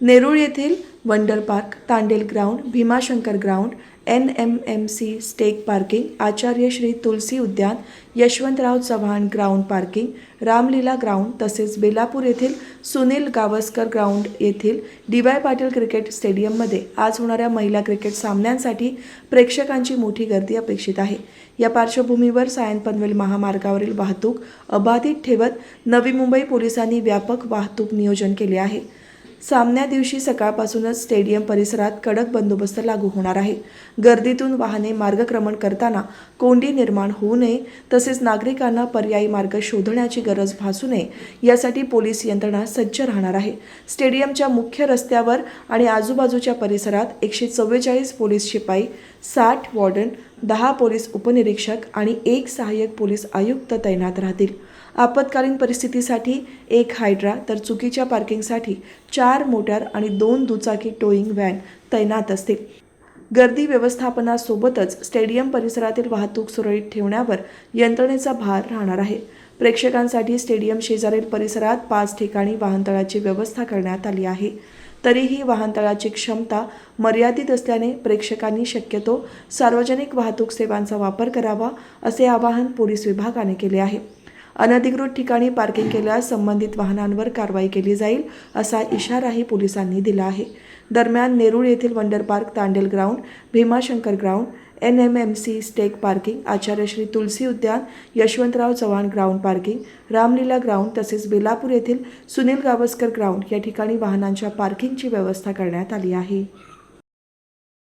नेरूळ येथील wonder park Tandel ground Bhimashankar ground N M M C stack parking Acharya Shri Tulsi उद्यान Yashwantrao Chavan ground parking Ramlila ground तसेच बेलापूर येथील Sunil Gavaskar ground येथील D Y Patil cricket स्टेडियममध्ये आज होणाऱ्या महिला क्रिकेट सामन्यांसाठी प्रेक्षकांची मोठी गर्दी अपेक्षित आहे. या पार्श्वभूमीवर सायन पनवेल महामार्गावरील वाहतूक अबाधित ठेवत नवी मुंबई पोलिसांनी व्यापक वाहतूक नियोजन केले आहे. सामन्या दिवशी सकाळपासूनच स्टेडियम परिसरात कडक बंदोबस्त लागू होणार आहे. गर्दीतून वाहने मार्गक्रमण करताना कोंडी निर्माण होऊ नये तसेच नागरिकांना पर्यायी मार्ग शोधण्याची गरज भासू नये यासाठी पोलीस यंत्रणा सज्ज राहणार आहे. स्टेडियमच्या मुख्य रस्त्यावर आणि आजूबाजूच्या परिसरात एकशे चव्वेचाळीस पोलीस शिपाई साठ वॉर्डन दहा पोलीस उपनिरीक्षक आणि एक सहाय्यक पोलीस आयुक्त तैनात राहतील. आपत्कालीन परिस्थितीसाठी एक हायड्रा तर चुकीच्या पार्किंगसाठी चार मोटार आणि दोन दुचाकी टोईंग व्हॅन तैनात असतील. गर्दी व्यवस्थापनासोबतच स्टेडियम परिसरातील वाहतूक सुरळीत ठेवण्यावर यंत्रणेचा भार राहणार आहे. प्रेक्षकांसाठी स्टेडियम शेजारील परिसरात पाच ठिकाणी वाहनतळाची व्यवस्था करण्यात आली आहे. तरीही वाहनतळाची क्षमता मर्यादित असल्याने प्रेक्षकांनी शक्यतो सार्वजनिक वाहतूक सेवांचा वापर करावा असे आवाहन पोलीस विभागाने केले आहे. अनधिकृत ठिकाणी पार्किंग केल्यास संबंधित वाहनांवर कारवाई केली जाईल असा इशाराही पोलिसांनी दिला आहे. दरम्यान नेरूळ येथील wonder park Tandel ground Bhimashankar ground N M M C stack parking Acharya Shri Tulsi उद्यान Yashwantrao Chavan ground parking Ramlila ground तसेच बेलापूर येथील सुनील गावस्कर ग्राउंड या ठिकाणी वाहनांच्या पार्किंगची व्यवस्था करण्यात आली आहे.